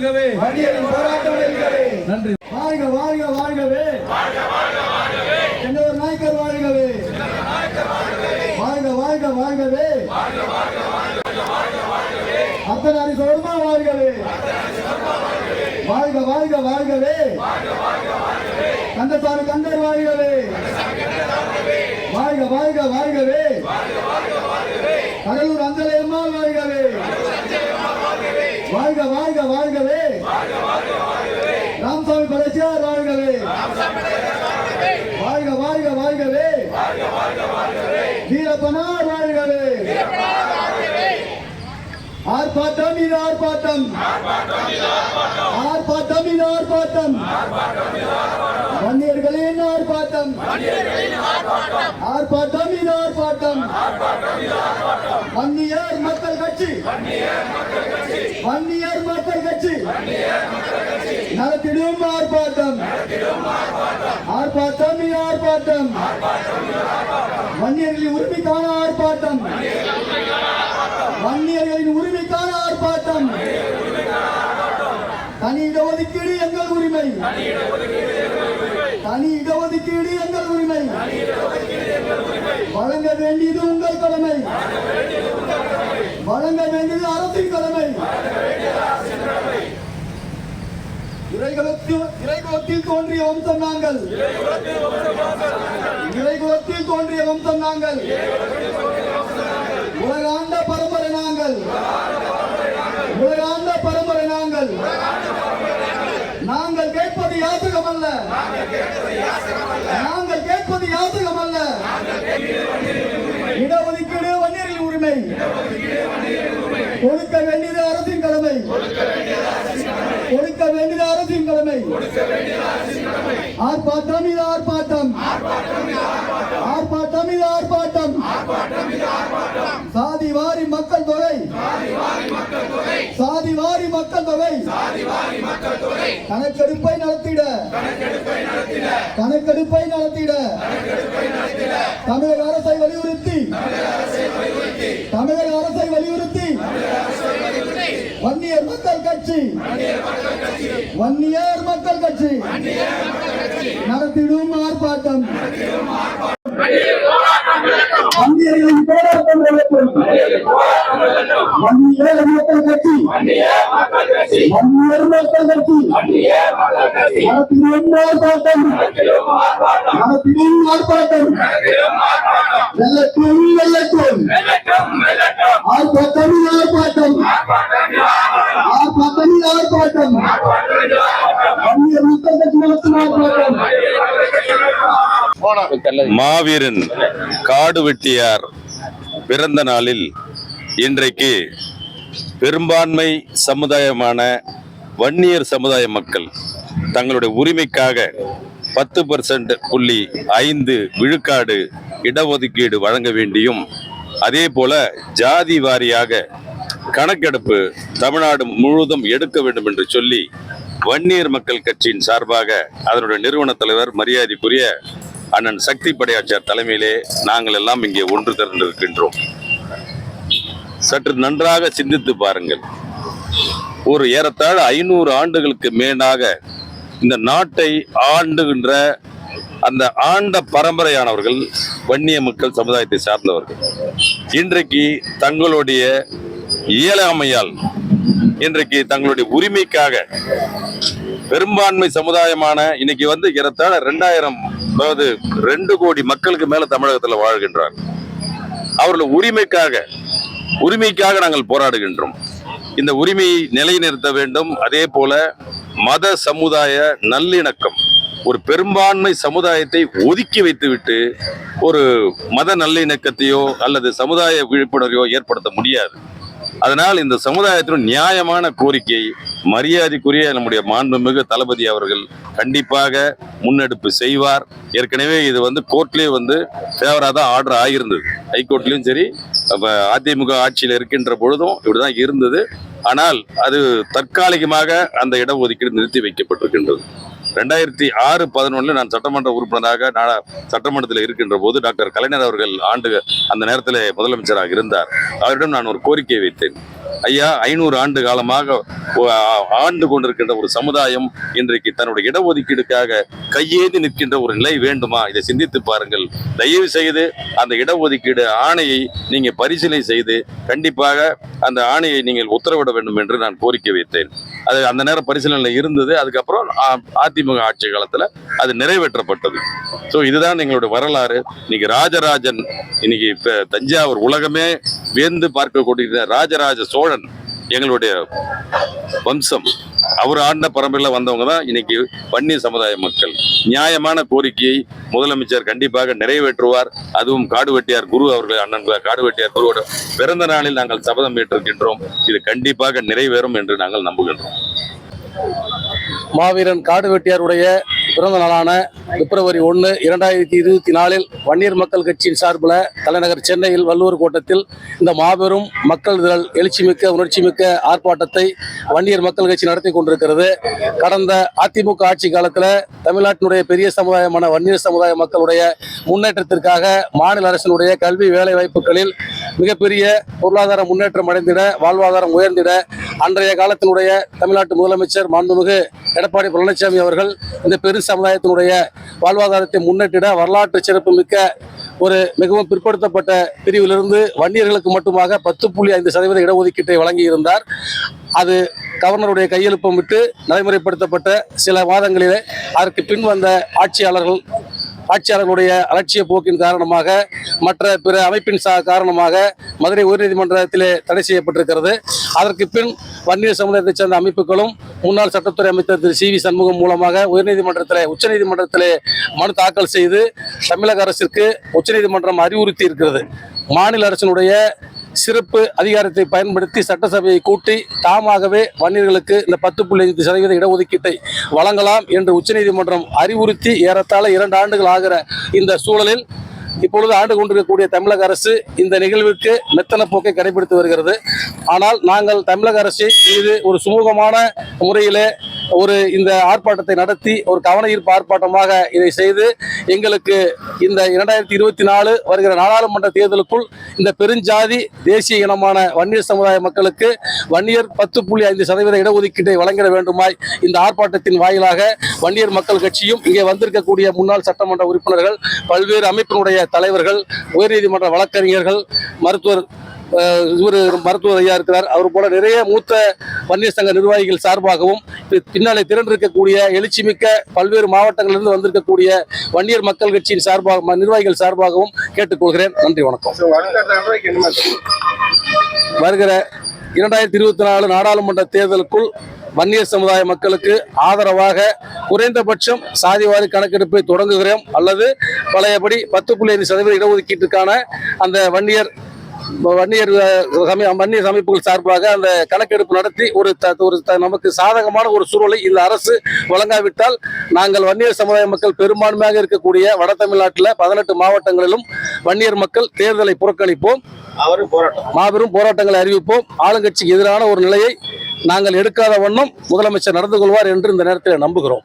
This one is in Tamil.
வெல்கவே வண்டியரின் போராட்டம் வெல்கவே நன்றி. வாழ்க வாழ்க வாழ்கவே. சென்னவர் நாயக்கர் வாழ்கவே. வாழ்க வாழ்க வாழ்கவே. அர்த்தநாரி சோர்மா வாழ்கவே. வாழ்க வாழ்க வாழ்கவே. கந்தசாமி கந்தர் வாழ்கவே. வாழ்க வாழ்க வாழ்கவே. கடலூர் அஞ்சலையம்மா வாழ்கவே. வாழ்க வாழ்க வாழ்கவே ராமசாமி படைச்சியார் வாழ்கவே வாழ்க வாழ்க வாழ்கவே வீரப்பனார் வாழ்கவே. ஆர்ப்பாட்டம் இது ஆர்ப்பாட்டம். ஆர்ப்பாட்டம் இது ஆர்ப்பாட்டம். வன்னியர்களின் ஆர்ப்பாட்டம். ஆர்ப்பாட்டம் இது ஆர்ப்பாட்டம். வன்னியர் மக்கள் கட்சி. வன்னியர் மக்கள் கட்சி. நடத்திடும் ஆர்ப்பாட்டம். ஆர்ப்பாட்டம். வன்னியர்களின் உரிமைக்கான ஆர்ப்பாட்டம். வன்னியர்களின் உரிமைக்கான ஆர்ப்பாட்டம். தனி இடஒதுக்கீடு எங்கள் உரிமை. தனி இடஒதுக்கீடு எங்கள் உரிமை. வழங்க வேண்டியது உங்கள் கடமை. வழங்க வேண்டியது அரசின் கடமை. இறைகுலத்தில் இறைகுலத்தில் தோன்றிய வம்சம் நாங்கள். இறைகுலத்தில் தோன்றிய வம்சம் நாங்கள். உலகாண்ட பரம்பரை நாங்கள். உலகாண்ட பரம்பரை நாங்கள். நாங்கள் கேட்பது யாசகம் அல்ல நாங்கள் கேட்பது யாசகம் அல்ல இடஒதுக்கீடு வன்னியரின் உரிமை. கொடுக்க வேண்டியது அரசின் கடமை. கொடுக்க வேண்டியது கடமை ஆர்ப்பாட்டம் இது ஆர்ப்பாட்டம். ஆர்ப்பாட்டம் இது ஆர்ப்பாட்டம். சாதி வாரி மக்கள் தொகை. சாதி வாரி மக்கள் தொகை. கணக்கெடுப்பை நடத்திட. கணக்கெடுப்பை நடத்திட. தமிழக அரசை வலியுறுத்தி. தமிழக அரசை வலியுறுத்தி. வன்னியர் மக்கள் கட்சி. வன்னியர் மக்கள் கட்சி. நடத்திடும் ஆர்ப்பாட்டம். வன்னியர்களின் போராட்டம் நடக்கும் வன்னியர் மக்கள் கட்சி. வன்னியர் மக்கள் கட்சி. நடத்திடும் ஆர்ப்பாட்டம். நடத்திடும் ஆர்ப்பாட்டம். வெள்ளட்டும் வெள்ளட்டும் ஆர்ப்பாட்டம் ஆர்ப்பாட்டம் ஆர்ப்பாட்டம். ஆர்ப்பாட்டம் மாவீரன் காடு வெட்டியார் பிறந்த நாளில் இன்றைக்கு பெரும்பான்மை சமுதாயமான வன்னியர் சமுதாய மக்கள் தங்களுடைய உரிமைக்காக பத்து பர்சன்ட் புள்ளி ஐந்து விழுக்காடு இடஒதுக்கீடு வழங்க வேண்டியும் அதே போல ஜாதி வாரியாக கணக்கெடுப்பு தமிழ்நாடு முழுவதும் எடுக்க வேண்டும் என்று சொல்லி வன்னியர் மக்கள் கட்சியின் சார்பாக அதனுடைய நிறுவன தலைவர் மரியாதைக்குரிய அண்ணன் சக்தி படையாச்சார் தலைமையிலே நாங்கள் எல்லாம் இங்கே ஒன்று திரண்டிருக்கின்றோம். சற்று நன்றாக சிந்தித்து பாருங்கள். ஒரு ஏறத்தாழ ஐநூறு ஆண்டுகளுக்கு மேலாக இந்த நாட்டை ஆண்டுகின்ற அந்த ஆண்ட பரம்பரையானவர்கள் வன்னிய மக்கள் சமுதாயத்தை சார்ந்தவர்கள். இன்றைக்கு தங்களுடைய இயலாமையால் இன்றைக்கு தங்களுடைய உரிமைக்காக பெரும்பான்மை சமுதாயமான இன்னைக்கு வந்து ஏறத்தாழ ரெண்டாயிரம் அதாவது ரெண்டு கோடி மக்களுக்கு மேல தமிழகத்தில் வாழ்கின்றார். அவர்கள் உரிமைக்காக உரிமைக்காக நாங்கள் போராடுகின்றோம். இந்த உரிமையை நிலைநிறுத்த வேண்டும். அதே போல மத சமுதாய நல்லிணக்கம் ஒரு பெரும்பான்மை சமுதாயத்தை ஒதுக்கி வைத்துவிட்டு ஒரு மத நல்லிணக்கத்தையோ அல்லது சமுதாய விழிப்புணர்வையோ ஏற்படுத்த முடியாது. அதனால் இந்த சமுதாயத்தின் நியாயமான கோரிக்கை மரியாதைக்குரிய நம்முடைய மாண்புமிகு தளபதி அவர்கள் கண்டிப்பாக முன்னெடுப்பு செய்வார். ஏற்கனவே இது வந்து கோர்ட்லேயே வந்து ஃபேவராக தான் ஆர்டர் ஆகியிருந்தது. ஹைகோர்ட்லேயும் சரி அப்ப அதிமுக ஆட்சியில் இருக்கின்ற பொழுதும் இப்படிதான் இருந்தது. ஆனால் அது தற்காலிகமாக அந்த இடஒதுக்கீடு நிறுத்தி வைக்கப்பட்டிருக்கின்றது. ரெண்டாயிரத்தி ஆறு பதினொன்றில் நான் சட்டமன்ற உறுப்பினராக நான் சட்டமன்றத்தில் இருக்கின்ற போது டாக்டர் கலைஞர் அவர்கள் ஆண்டு அந்த நேரத்தில் முதலமைச்சராக இருந்தார். அவரிடம் நான் ஒரு கோரிக்கை வைத்தேன். ஐயா ஐநூறு ஆண்டு காலமாக ஆண்டு கொண்டிருக்கின்ற ஒரு சமுதாயம் இன்றைக்கு தன்னுடைய இடஒதுக்கீடுக்காக கையேந்தி நிற்கின்ற ஒரு நிலை வேண்டுமா? இதை சிந்தித்து பாருங்கள். தயவு செய்து அந்த இடஒதுக்கீடு ஆணையை நீங்கள் பரிசீலனை செய்து கண்டிப்பாக அந்த ஆணையை நீங்கள் உத்தரவிட வேண்டும் என்று நான் கோரிக்கை வைத்தேன். அது அந்த நேரம் பரிசீலனையில் இருந்தது. அதுக்கப்புறம் அதிமுக ஆட்சி காலத்தில் அது நிறைவேற்றப்பட்டது. ஸோ இதுதான் எங்களுடைய வரலாறு. இன்னைக்கு ராஜராஜன் இன்னைக்கு இப்போ தஞ்சாவூர் உலகமே வியந்து பார்க்கக்கூடிய ராஜராஜ சோழன். எங்களுடைய வம்சம். அவர் ஆண்ட பரம்பரையில் வந்தவங்க தான் இன்னைக்கு வன்னிய சமுதாய மக்கள். நியாயமான கோரிக்கையை முதலமைச்சர் கண்டிப்பாக நிறைவேற்றுவார். அதுவும் காடுவெட்டியார் குரு அவர்கள் அண்ணன் காடுவெட்டியார் குருவோட பிறந்த நாளில் நாங்கள் சபதம் ஏற்றிருக்கின்றோம். இது கண்டிப்பாக நிறைவேறும் என்று நாங்கள் நம்புகின்றோம். மாவீரன் காடுவெட்டியாருடைய பிறந்த நாளான பிப்ரவரி ஒன்று இரண்டாயிரத்தி இருபத்தி நாலில் வன்னியர் மக்கள் கட்சியின் சார்பில் தலைநகர் சென்னையில் வள்ளுவர் கோட்டத்தில் இந்த மாபெரும் மக்கள் திரள் எழுச்சிமிக்க உணர்ச்சிமிக்க ஆர்ப்பாட்டத்தை வன்னியர் மக்கள் கட்சி நடத்தி கொண்டிருக்கிறது. கடந்த அதிமுக ஆட்சி காலத்தில் தமிழ்நாட்டினுடைய பெரிய சமுதாயமான வன்னியர் சமுதாய மக்களுடைய முன்னேற்றத்திற்காக மாநில அரசினுடைய கல்வி வேலை வாய்ப்புகளில் மிகப்பெரிய பொருளாதார முன்னேற்றம் அடைந்திட வாழ்வாதாரம் உயர்ந்திட அன்றைய காலத்தினுடைய தமிழ்நாட்டு முதலமைச்சர் மாண்புமிகு எடப்பாடி பழனிசாமி அவர்கள் இந்த பெரு சமுதாயத்தினுடைய வாழ்வாதாரத்தை முன்னேற்றிட வரலாற்று சிறப்பு மிக்க ஒரு மிகவும் பிற்படுத்தப்பட்ட பிரிவிலிருந்து வன்னியர்களுக்கு மட்டுமாக பத்து புள்ளி ஐந்து சதவீத இடஒதுக்கீட்டை வழங்கியிருந்தார். அது கவர்னருடைய கையெழுப்பம் விட்டு நடைமுறைப்படுத்தப்பட்ட சில மாதங்களிலே அதற்கு பின் வந்த ஆட்சியாளர்கள் ஆட்சியாளர்களுடைய அலட்சிய போக்கின் காரணமாக மற்ற பிற அமைப்பின் சா காரணமாக மதுரை உயர்நீதிமன்றத்திலே தடை செய்யப்பட்டிருக்கிறது. அதற்கு பின் வன்னியர் சமுதாயத்தைச் சேர்ந்த அமைப்புகளும் முன்னாள் சட்டத்துறை அமைச்சர் திரு சி வி சண்முகம் மூலமாக உயர்நீதிமன்றத்தில் உச்சநீதிமன்றத்தில் மனு தாக்கல் செய்து தமிழக அரசிற்கு உச்சநீதிமன்றம் அறிவுறுத்தி இருக்கிறது மாநில அரசினுடைய சிறப்பு அதிகாரத்தை பயன்படுத்தி சட்டசபையை கூட்டி தாமாகவே வன்னியர்களுக்கு இந்த பத்து புள்ளி ஐந்து சதவீத இடஒதுக்கீட்டை வழங்கலாம் என்று உச்சநீதிமன்றம் அறிவுறுத்தி ஏறத்தாழ இரண்டு ஆண்டுகள் ஆகிற இந்த சூழலில் இப்பொழுது ஆண்டு கொண்டிருக்கக்கூடிய தமிழக அரசு இந்த நிகழ்விற்கு மெத்தன போக்கை கடைபிடித்து வருகிறது. ஆனால் நாங்கள் தமிழக அரசு இது ஒரு சுமூகமான முறையிலே ஒரு இந்த ஆர்ப்பாட்டத்தை நடத்தி ஒரு கவன ஈர்ப்பு ஆர்ப்பாட்டமாக இதை செய்து எங்களுக்கு இந்த இரண்டாயிரத்தி இருபத்தி நாலு வருகிற நாடாளுமன்ற தேர்தலுக்குள் இந்த பெருஞ்சாதி தேசிய இனமான வன்னியர் சமுதாய மக்களுக்கு வன்னியர் பத்து புள்ளி ஐந்து சதவீத இடஒதுக்கீட்டை வழங்கிட வேண்டுமாய் இந்த ஆர்ப்பாட்டத்தின் வாயிலாக வன்னியர் மக்கள் கட்சியும் இங்கே வந்திருக்கக்கூடிய முன்னாள் சட்டமன்ற உறுப்பினர்கள் பல்வேறு அமைப்பினுடைய தலைவர்கள் உயர்நீதிமன்ற வழக்கறிஞர்கள் மருத்துவர் இவர் மருத்துவர் ஐயா இருக்கிறார். அவர் போல நிறைய மூத்த வன்னியர் சங்க நிர்வாகிகள் சார்பாகவும் பின்னாலே திரண்டிருக்கக்கூடிய எழுச்சிமிக்க பல்வேறு மாவட்டங்களிலிருந்து வந்திருக்கக்கூடிய வன்னியர் மக்கள் கட்சியின் சார்பாக நிர்வாகிகள் சார்பாகவும் கேட்டுக்கொள்கிறேன். நன்றி வணக்கம். வருகிற இரண்டாயிரத்தி இருபத்தி நாலு நாடாளுமன்ற தேர்தலுக்குள் வன்னியர் சமுதாய மக்களுக்கு ஆதரவாக குறைந்தபட்சம் சாதிவாரி கணக்கெடுப்பை தொடங்குகிறோம். அல்லது பழையபடி பத்து புள்ளி ஐந்து சதவீத இடஒதுக்கீட்டுக்கான அந்த வன்னியர் வன்னியர் சமய வன்னியர் அமைப்புகள் சார்பாக அந்த கணக்கெடுப்பு நடத்தி ஒரு ஒரு நமக்கு சாதகமான ஒரு சூழலை இந்த அரசு வழங்காவிட்டால் நாங்கள் வன்னியர் சமுதாய மக்கள் பெரும்பான்மையாக இருக்கக்கூடிய வட தமிழ்நாட்டில் பதினெட்டு மாவட்டங்களிலும் வன்னியர் மக்கள் தேர்தலை புறக்கணிப்போம். மாபெரும் போராட்டங்களை அறிவிப்போம். ஆளுங்கட்சிக்கு எதிரான ஒரு நிலையை நாங்கள் எடுக்காத வண்ணம் முதலமைச்சர் நடந்து கொள்வார் என்று இந்த நேரத்தில் நம்புகிறோம்.